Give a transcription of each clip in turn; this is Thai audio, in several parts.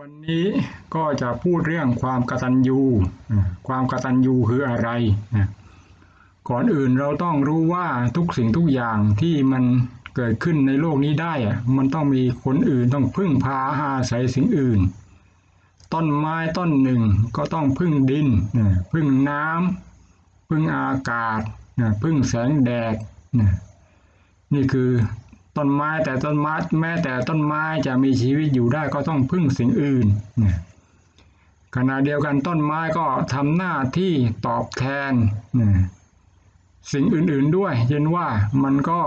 วันนี้ก็จะพูดเรื่องความกตัญญู ความกตัญญูคืออะไร ก่อนอื่นเราต้องรู้ว่าทุกสิ่งทุกอย่างที่มันเกิดขึ้นในโลกนี้ได้ มันต้องมีคนอื่นต้องพึ่งพาอาศัยสิ่งอื่น ต้นไม้ต้นหนึ่งก็ต้องพึ่งดิน พึ่งน้ำพึ่งอากาศ พึ่งแสงแดดนะนี่คือ ต้นไม้แต่ต้นไม้แม้แต่ต้นไม้จะมีชีวิตอยู่ได้ก็ต้องพึ่งสิ่งอื่นขณะเดียวกันต้นไม้ก็ทำหน้าที่ตอบแทนสิ่งอื่นๆด้วยเช่นว่ามันก็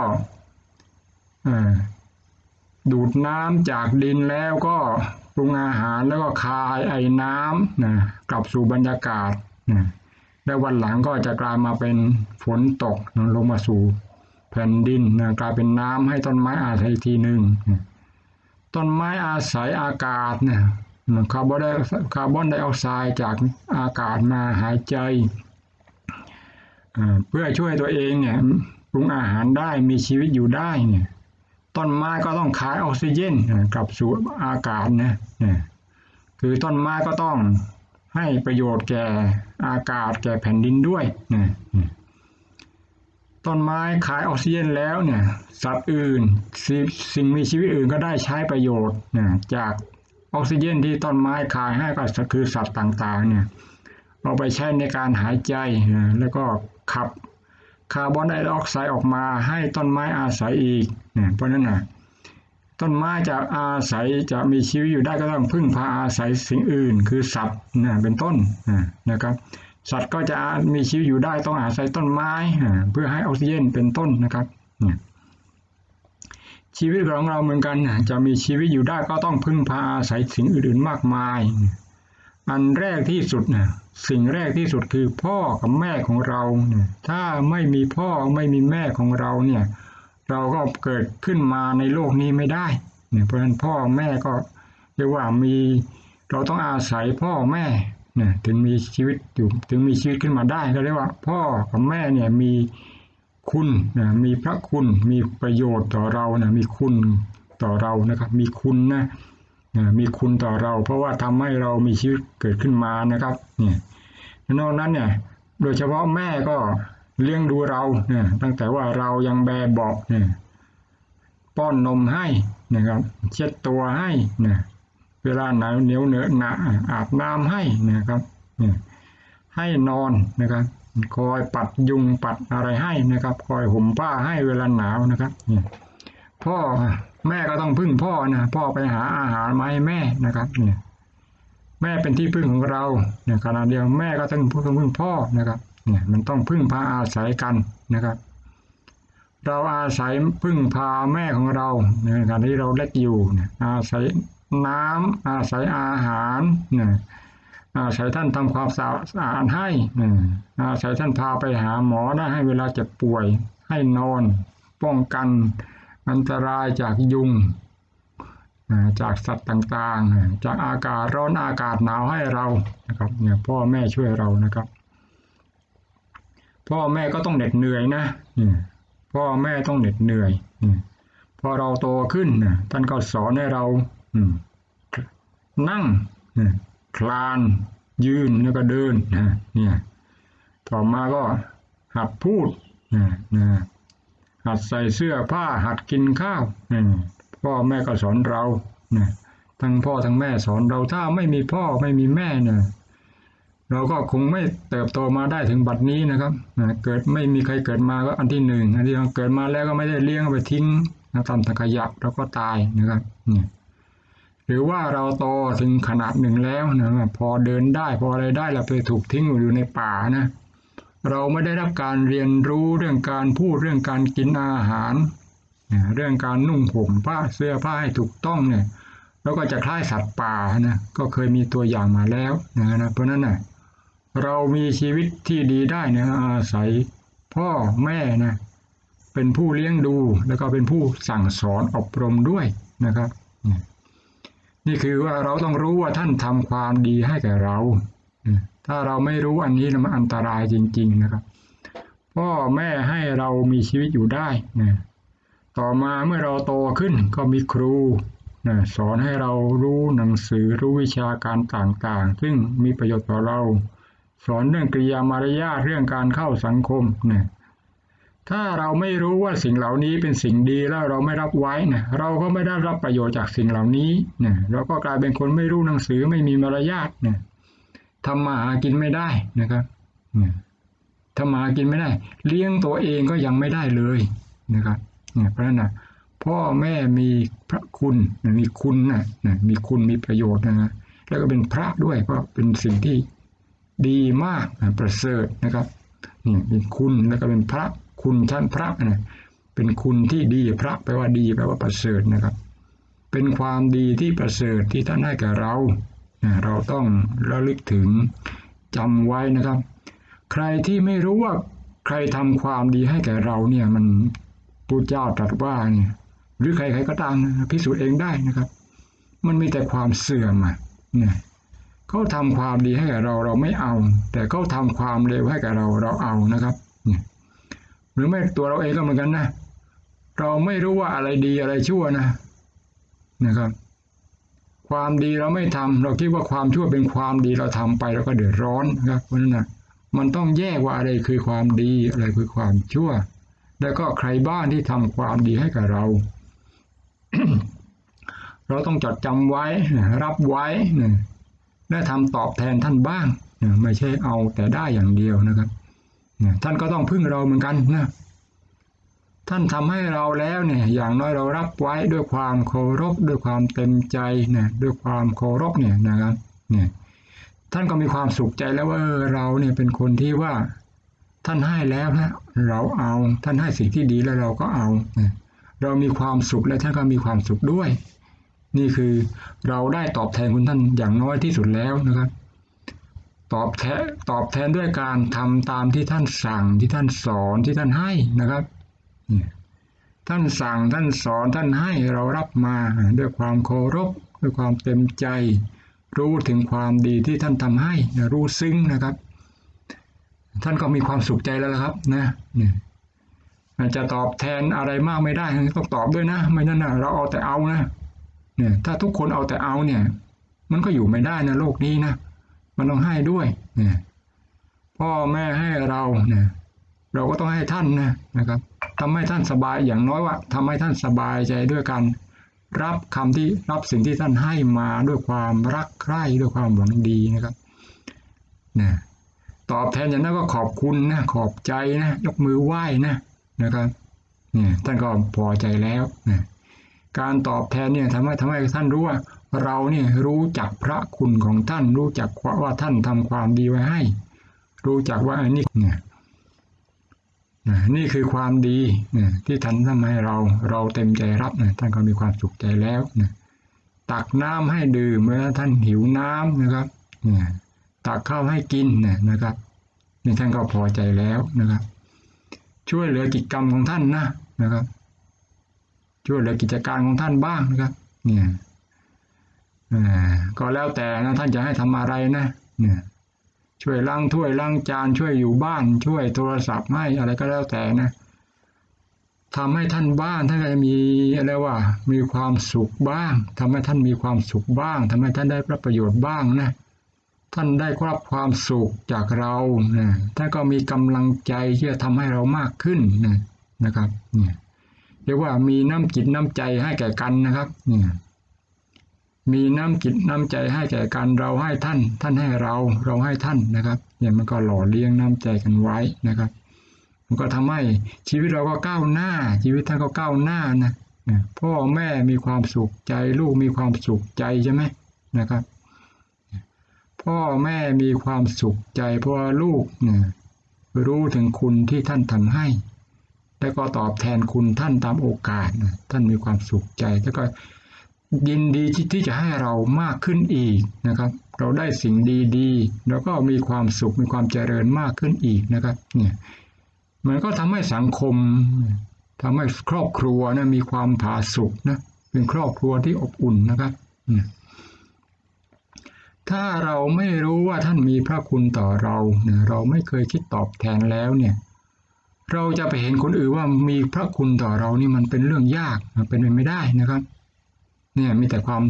ดูดน้ำจากดินแล้วก็ปรุงอาหารแล้วก็คายไอ้น้ำนะกลับสู่บรรยากาศนะและวันหลังก็จะกลายมาเป็นฝนตกลงมาสู่ แผ่นดินนะกลายเป็นน้ำให้ต้นไม้อาศัยอีกทีหนึ่งต้นไม้อาศัยอากาศนะคาร์บอนไดคาร์บอนไดออกไซด์จากอากาศมาหายใจเพื่อช่วยตัวเองเนี่ยปรุงอาหารได้มีชีวิตอยู่ได้เนี่ยต้นไม้ก็ต้องขายออกซิเจนกลับสู่อากาศนะเนี่ยคือต้นไม้ก็ต้องให้ประโยชน์แก่อากาศแก่แผ่นดินด้วยนี่ยเนี่ย ต้นไม้ขายออกซิเจนแล้วเนี่ยสัตว์อื่นสิสิ่งมีชีวิตอื่นก็ได้ใช้ประโยชน์เนี่ยจากออกซิเจนที่ต้นไม้ขายให้ก็คือสัตว์ต่างๆเนี่ยเอาไปใช้ในการหายใจแล้วก็ขับคาร์บอนไดออกไซด์ออกมาให้ต้นไม้อาศัยอีกเนะเพราะนั้นนะต้นไม้จะอาศัยจะมีชีวิตอยู่ได้ก็ต้องพึ่งพาอาศัยสิ่งอื่น คือสัตว์นะเป็นต้นนะครับ สัตว์ก็จะมีชีวิตอยู่ได้ต้องอาศัยต้นไม้เพื่อให้ออกซิเจนเป็นต้นนะครับชีวิตของเราเหมือนกันจะมีชีวิตอยู่ได้ก็ต้องพึ่งพาอาศัยสิ่งอื่นๆมากมาย อันแรกที่สุดนะสิ่งแรกที่สุดคือพ่อกับแม่ของเราเนี่ยถ้าไม่มีพ่อไม่มีแม่ของเราเนี่ยเราก็เกิดขึ้นมาในโลกนี้ไม่ได้เนี่ยเพราะฉะนั้นพ่อแม่ก็เรียกว่ามีเราต้องอาศัยพ่อแม่ เนี่ยถึงมีชีวิตอยู่ถึงมีชีวิตขึ้นมาได้ก็เรียกว่า พ่อกับแม่เนี่ยมีคุณนะมีพระคุณมีประโยชน์ต่อเรานะมีคุณต่อเรานะครับ มีคุณนะนะมีคุณต่อเรา เพราะว่าทำให้เรามีชีวิตเกิดขึ้นมานะครับเนี่ยนอกนั้นเนี่ยโดยเฉพาะแม่ก็เลี้ยงดูเราเนี่ยตั้งแต่ว่าเรายังแบเบาะเนี่ยป้อนนมให้นะครับ เช็ดตัวให้นี่ย เวลาหนาวเหนียวเหนอะหนะอาบน้ำให้นะครับให้นอนนะครับ คอยปัดยุงปัดอะไรให้นะครับ คอยห่มผ้าให้เวลาหนาวนะครับเนี่ยพ่อแม่ก็ต้องพึ่งพ่อนะพ่อไปหาอาหารมาให้แม่นะครับเนี่ยแม่เป็นที่พึ่งของเราเนี่ยขณะเดียวแม่ก็ต้องพึ่งพ่อนะครับเนี่ยมันต้องพึ่งพาอาศัยกันนะครับ เราอาศัยพึ่งพาแม่ของเราในขณะที่เราเล็กอยู่อาศัย น้ำอาศัยอาหารนี่ยอาศัยท่านทำความสะอาดให้นี่ยอาศัยท่านพาไปหาหมอได้ให้เวลาเจ็บป่วย ให้นอน ป้องกันอันตรายจากยุงจากสัตว์ต่างๆ จากอากาศร้อนอากาศหนาวให้เรานะครับเนี่ยพ่อแม่ช่วยเรานะครับ พ่อแม่ก็ต้องเหน็ดเหนื่อยนะพ่อแม่ต้องเหน็ดเหนื่อยพอเราโตขึ้นท่านก็สอนให้เรา นั่งคลาน ยืนแล้วก็เดินนะเนี่ยต่อมาก็หัดพูดนะนะหัดใส่เสื้อผ้าหัดกินข้าวนี่พ่อแม่ก็สอนเรานี่ยทั้งพ่อทั้งแม่สอนเราถ้าไม่มีพ่อไม่มีแม่เนี่ยเราก็คงไม่เติบโตมาได้ถึงบัดนี้นะครับนะเกิดไม่มีใครเกิดมาก็อันที่หนึ่งอันที่สองเกิดมาแล้วก็ไม่ได้เลี้ยงไปทิ้งนะทำถังขยะแล้วก็ตายนะครับเนี่ย หรือว่าเราโตถึงขนาดหนึ่งแล้วนะพอเดินได้พออะไรได้เราไปถูกทิ้งอยู่ในป่านะเราไม่ได้รับการเรียนรู้เรื่องการพูดเรื่องการกินอาหาร เรื่องการนุ่งห่มผ้าเสื้อผ้าให้ถูกต้องเนี่ยแล้วก็จะคล้ายสัตว์ป่านะก็เคยมีตัวอย่างมาแล้วนะเพราะนั้นนะเรามีชีวิตที่ดีได้นะอาศัยพ่อแม่นะเป็นผู้เลี้ยงดูแล้วก็เป็นผู้สั่งสอนอบรมด้วยนะครับ นี่คือว่าเราต้องรู้ว่าท่านทำความดีให้แก่เรา ถ้าเราไม่รู้อันนี้นะมันอันตรายจริง ๆนะครับ พ่อแม่ให้เรามีชีวิตอยู่ได้นะต่อมาเมื่อเราโตขึ้นก็มีครูนะสอนให้เรารู้หนังสือรู้วิชาการต่างๆ ซึ่งมีประโยชน์ต่อเรา สอนเรื่องกริยามารยาทเรื่องการเข้าสังคมนะ ถ้าเราไม่รู้ว่าสิ่งเหล่านี้เป็นสิ่งดีแล้วเราไม่รับไว้นะเราก็ไม่ได้รับประโยชน์จากสิ่งเหล่านี้นะเราก็กลายเป็นคนไม่รู้หนังสือไม่มีมารยาทนะทำมาหากินไม่ได้นะครับนะทำมาหากินไม่ได้ เลี้ยงตัวเองก็ยังไม่ได้เลยนะครับเนี่ยเพราะนั้นนะพ่อแม่มีพระคุณมีคุณนะนะมีคุณมีประโยชน์นะแล้วก็เป็นพระด้วยก็เป็นสิ่งที่ดีมากนะประเสริฐนะครับนี่เป็นคุณแล้วก็เป็นพระ คุณท่านพระนะเป็นคุณที่ดีพระแปลว่าดีแปลว่าประเสริฐนะครับ เป็นความดีที่ประเสริฐที่ท่านให้แก่เราเราต้องระลึกถึงจำไว้นะครับ ใครที่ไม่รู้ว่าใครทำความดีให้แก่เราเนี่ยมันพุทธเจ้าตรัสว่าเนี่ยหรือใครๆก็ตามพิสูจน์เองได้นะครับ มันมีแต่ความเสื่อมอะเนี่ยเขาทำความดีให้กับเราเราไม่เอา แต่เขาทำความเลวให้กับเราเราเอานะครับ หรือไม่ตัวเราเองก็เหมือนกันนะเราไม่รู้ว่าอะไรดีอะไรชั่วนะนะครับ ความดีเราไม่ทำเราคิดว่าความชั่วเป็นความดีเราทำไปเราก็เดือดร้อนนะครับเพราะนั้นนะมันต้องแยกว่าอะไรคือความดีอะไรคือความชั่ว แล้วก็ใครบ้านที่ทำความดีให้กับเรา เราต้องจดจำไว้รับไว้และทำตอบแทนท่านบ้างไม่ใช่เอาแต่ได้อย่างเดียวนะครับ ท่านก็ต้องพึ่งเราเหมือนกันนะท่านทำให้เราแล้วเนี่ยอย่างน้อยเรารับไว้ด้วยความเคารพด้วยความเต็มใจนะด้วยความเคารพเนี่ยนะครับเนี่ยท่านก็มีความสุขใจแล้วว่าเออเราเนี่ยเป็นคนที่ว่าท่านให้แล้วนะเราเอาท่านให้สิ่งที่ดีแล้วเราก็เอา เรามีความสุขและท่านก็มีความสุขด้วย นี่คือเราได้ตอบแทนคุณท่านอย่างน้อยที่สุดแล้วนะครับ ตอบแทนตอบแทนด้วยการทำตามที่ท่านสั่งที่ท่านสอนที่ท่านให้นะครับ ท่านสั่งท่านสอนท่านให้เรารับมาด้วยความเคารพด้วยความเต็มใจ รู้ถึงความดีที่ท่านทำให้รู้ซึ้งนะครับ ท่านก็มีความสุขใจแล้วครับนะเนี่ยจะตอบแทนอะไรมากไม่ได้ต้องตอบด้วยนะ ไม่นั่นนะเราเอาแต่เอานะเนี่ยถ้าทุกคนเอาแต่เอาเนี่ย มันก็อยู่ไม่ได้นะโลกนี้นะ มันต้องให้ด้วยเนี่ยพ่อแม่ให้เราเนี่ยเราก็ต้องให้ท่านนะนะครับทำให้ท่านสบายอย่างน้อยว่าทำให้ท่านสบายใจด้วยกัน รับคำที่รับสิ่งที่ท่านให้มาด้วยความรักใคร่ด้วยความหวังดีนะครับนะตอบแทนอย่างนั้นก็ขอบคุณนะขอบใจนะยกมือไหว้นะนะครับเนี่ยท่านก็พอใจแล้วนะการตอบแทนเนี่ยทำให้ทำให้ท่านรู้ว่า เราเนี่ยรู้จักพระคุณของท่าน รู้จักว่าท่านทำความดีไว้ให้ รู้จักว่าอันนี้เนี่ยนี่คือความดีที่ท่านทำให้เราเราเต็มใจรับนะท่านก็มีความสุขใจแล้วนะตักน้ำให้ดื่มเมื่อท่านหิวน้ำนะครับเนี่ยตักข้าวให้กินนะนะครับนี่ท่านก็พอใจแล้วนะครับ ช่วยเหลือกิจกรรมของท่านนะนะครับ ช่วยเหลือกิจการของท่านบ้างนะครับ เนี่ย ก็แล้วแต่นะท่านจะให้ทำอะไรนะเนี่ยช่วยล้างถ้วยล้างจานช่วยอยู่บ้าน ช่วยโทรศัพท์ให้อะไรก็แล้วแต่นะทำให้ท่านบ้านท่านก็จะมีอะไรว่ามีความสุขบ้างทำให้ท่านมีความสุขบ้างทำให้ท่านได้รับประโยชน์บ้างนะท่านได้รับความสุขจากเรานะท่านก็มีกำลังใจที่จะทำให้เรามากขึ้นนะนะครับเนี่ยเรียกว่ามีน้ำจิตน้ำใจให้แก่กันนะครับเนี่ย มีน้ำจิตน้ำใจให้แก่กันเราให้ท่าน ท่านให้เราเราให้ท่านนะครับเนี่ยมันก็หล่อเลี้ยงน้ำใจกันไว้นะครับ มันก็ทำให้ชีวิตเราก็ก้าวหน้า ชีวิตท่านก็ก้าวหน้านะพ่อแม่มีความสุขใจ ลูกมีความสุขใจใช่ไหมนะครับ พ่อแม่มีความสุขใจเพราะลูกเนี่ยรู้ถึงคุณที่ท่านทำให้ แล้วก็ตอบแทนคุณท่านตามโอกาสนะท่านมีความสุขใจแล้วก็ ยินดีที่จะให้เรามากขึ้นอีกนะครับ เราได้สิ่งดีๆ แล้วก็มีความสุขมีความเจริญมากขึ้นอีกนะครับเนี่ยมันก็ทำให้สังคมทำให้ครอบครัวนะมีความผาสุกนะเป็นครอบครัวที่อบอุ่นนะครับ ถ้าเราไม่รู้ว่าท่านมีพระคุณต่อเราเนี่ยเราไม่เคยคิดตอบแทนแล้วเนี่ยเราจะไปเห็นคนอื่นว่ามีพระคุณต่อเรานี่มันเป็นเรื่องยากมันเป็นไปไม่ได้นะครับ เนี่ยมีแต่ความ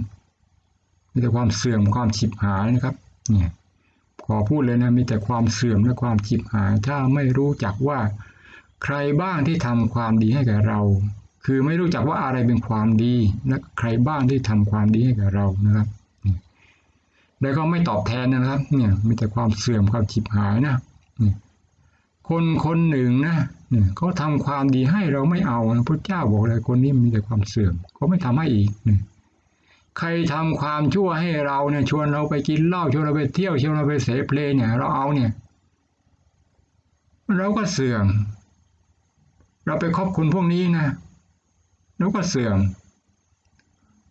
มีแต่ความเสื่อมความฉิบหายนะครับ เนี่ยขอพูดเลยนะมีแต่ความเสื่อมและความฉิบหาย ถ้าไม่รู้จักว่าใครบ้างที่ทำความดีให้กับเรา คือไม่รู้จักว่าอะไรเป็นความดีและใครบ้างที่ทำความดีให้กับเรานะครับแล้วก็ไม่ตอบแทนนะครับ เนี่ยมีแต่ความเสื่อมความฉิบหายนะเนี่ยคนคนหนึ่งนะเนี่ยเขาทำความดีให้เราไม่เอาพระเจ้าบอกเลยคนนี้มีแต่ความเสื่อมเขาไม่ทำให้อีกเนี่ย ใครทำความชั่วให้เราเนี่ยชวนเราไปกินเหล้าชวนเราไปเที่ยวชวนเราไปเสเพลเนี่ย เราเอาเนี่ย เราก็เสื่อม เราไปคบคนพวกนี้นะเราก็เสื่อม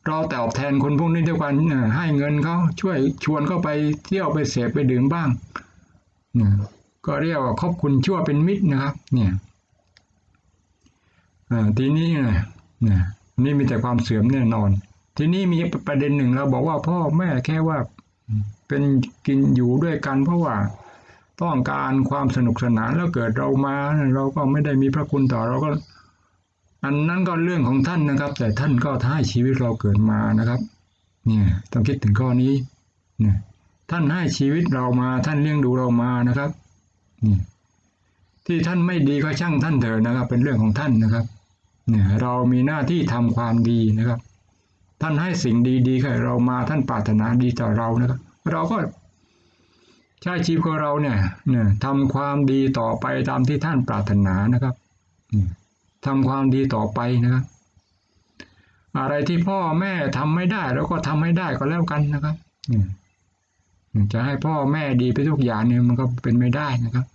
เราตอบแทนคนพวกนี้ด้วยกันให้เงินเขาช่วยชวนเขาไปเที่ยวไปเสพไปดื่มบ้างเนี่ยก็เรียกว่าคบคุณชั่วเป็นมิตรนะครับ เนี่ยทีนี้นะเนี่ยนี่มีแต่ความเสื่อมแน่นอน ทีนี้มีประเด็นหนึ่งเราบอกว่าพ่อแม่แค่ว่าเป็นกินอยู่ด้วยกัน เพราะว่าต้องการความสนุกสนานแล้วเกิดเรามา เราก็ไม่ได้มีพระคุณต่อเราก็ อันนั้นก็เรื่องของท่านนะครับ แต่ท่านก็ท้ายชีวิตเราเกิดมานะครับ เนี่ยต้องคิดถึงข้อนี้เนี่ยท่านให้ชีวิตเรามาท่านเลี้ยงดูเรามานะครับที่ท่านไม่ดีก็ช่างท่านเถิดนะครับ เป็นเรื่องของท่านนะครับ เนี่ย เรามีหน้าที่ทำความดีนะครับ ท่านให้สิ่งดีๆให้เรามาท่านปรารถนาดีต่อเรานะครับ เราก็ใช้ชีวิตของเราเนี่ยเนี่ยทำความดีต่อไปตามที่ท่านปรารถนานะครับทำความดีต่อไปนะครับ อะไรที่พ่อแม่ทำไม่ได้เราก็ทำให้ได้ก็แล้วกันนะครับจะให้พ่อแม่ดีไปทุกอย่างเนี่ยมันก็เป็นไม่ได้นะครับ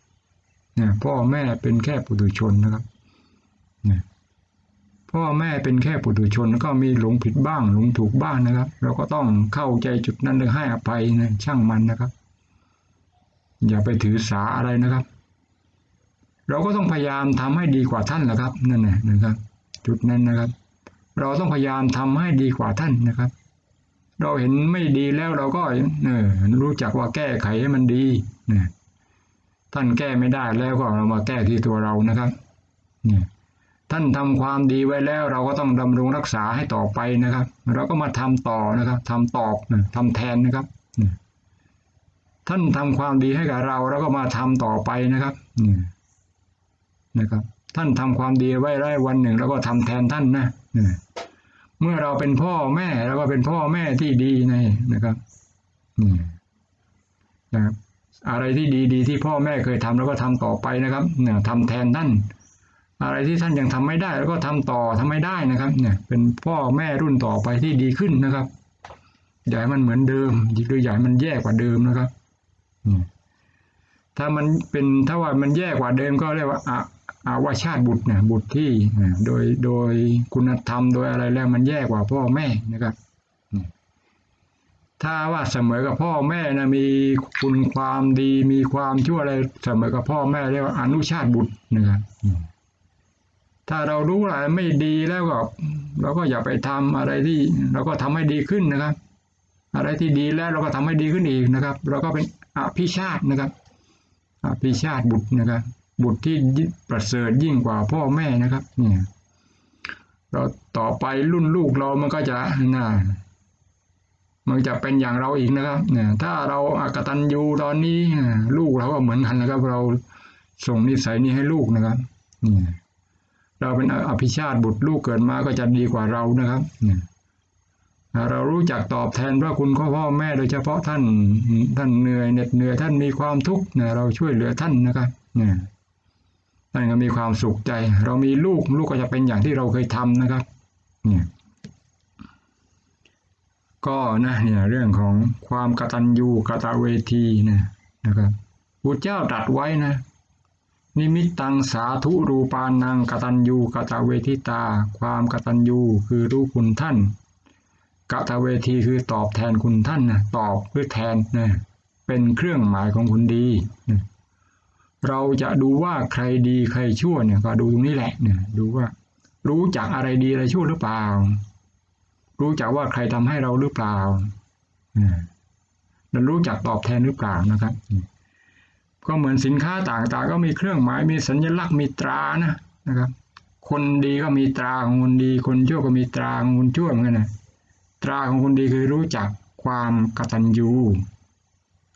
เนี่ยพ่อแม่เป็นแค่ปุถุชนนะครับเนี่ย พ่อแม่เป็นแค่ปุถุชนก็มีหลงผิดบ้าง หลงถูกบ้างนะครับ เราก็ต้องเข้าใจจุดนั้นเลยให้อภัยนะช่างมันนะครับ อย่าไปถือสาอะไรนะครับ เราก็ต้องพยายามทำให้ดีกว่าท่านแหละครับนั่นแหละนะครับ จุดนั้นนะครับ เราต้องพยายามทำให้ดีกว่าท่านนะครับ เราเห็นไม่ดีแล้วเราก็เออรู้จักว่าแก้ไขให้มันดีเนี่ยท่านแก้ไม่ได้แล้วก็เรามาแก้ที่ตัวเรานะครับ เนี่ย ท่านทำความดีไว้แล้วเราก็ต้องดำรงรักษาให้ต่อไปนะครับ เราก็มาทำต่อนะครับทำตอบทำแทนนะครับ ท่านทำความดีให้กับเราเราก็มาทำต่อไปนะครับนะครับ ท่านทำความดีไว้ได้วันหนึ่งเราก็ทำแทนท่านนะเมื่อเราเป็นพ่อแม่เราก็เป็นพ่อแม่ที่ดีในนะครับนี่นะครับอะไรที่ดีๆที่พ่อแม่เคยทำแล้วก็ทำต่อไปนะครับเนี่ยทำแทนท่าน อะไรที่ท่านยังทำไม่ได้ แล้วก็ทำต่อทำไม่ได้นะครับ เนี่ย เป็นพ่อแม่รุ่นต่อไปที่ดีขึ้นนะครับอย่าให้มันเหมือนเดิมหรืออย่าให้มันแย่กว่าเดิมนะครับถ้ามันเป็นถ้าว่ามันแย่กว่าเดิมก็เรียกว่าอาวาชาติบุตรนะบุตรที่โดยโดยคุณธรรมโดยอะไรแล้วมันแย่กว่าพ่อแม่นะครับถ้าว่าเสมอกับพ่อแม่นะมีคุณความดีมีความชั่วอะไรเสมอกับพ่อแม่เรียกว่าอนุชาติบุตรนะครับ ถ้าเรารู้อะไรไม่ดีแล้วก็เราก็อย่าไปทำอะไรที่เราก็ทำให้ดีขึ้นนะครับ อะไรที่ดีแล้วเราก็ทำให้ดีขึ้นอีกนะครับ เราก็เป็นอภิชาตินะครับอภิชาติบุตรนะครับ บุตรที่ประเสริฐยิ่งกว่าพ่อแม่นะครับ เนี่ย เราต่อไปรุ่นลูกเรามันก็จะน่ามันจะเป็นอย่างเราอีกนะครับเนี่ยถ้าเราอากตันยูตอนนี้ลูกเราก็เหมือนกันนะครับ เราส่งนิสัยนี้ให้ลูกนะครับเนี่ย เราเป็นอภิชาติบุตรลูกเกิดมาก็จะดีกว่าเรานะครับเนี่ยเรารู้จักตอบแทนพระคุณของพ่อแม่โดยเฉพาะท่านท่านเหนื่อยเหน็ดเหนื่อยท่านมีความทุกข์เนี่ยเราช่วยเหลือท่านนะครับเนี่ยท่านก็มีความสุขใจ เรามีลูกลูกก็จะเป็นอย่างที่เราเคยทำนะครับเนี่ยก็นะเนี่ยเรื่องของความกตัญญูกตเวทีนะนะครับพุทธเจ้าตรัสไว้นะ นิมิตตังสาธุรูปานังกตัญญูกตเวทิตา ความกตัญญูคือรู้คุณท่านกตเวทีคือตอบแทนคุณท่านนะตอบเพื่อแทนนะเป็นเครื่องหมายของคุณดีนะเราจะดูว่าใครดีใครชั่วเนี่ยก็ดูตรงนี้แหละเนี่ยดูว่า รู้จักอะไรดีอะไรชั่วหรือเปล่า รู้จักว่าใครทำให้เราหรือเปล่าแล้วรู้จักตอบแทนหรือเปล่านะครับ ก็เหมือนสินค้าต่างๆ ก็มีเครื่องหมายมีสัญลักษณ์มีตรานะนะครับ คนดีก็มีตราของคนดี คนชั่วก็มีตราของคนชั่วเหมือนกันนะตราของคนดีคือรู้จักความกตัญญู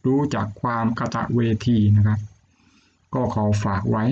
รู้จักความกตเวทีนะครับ ก็ขอฝากไว้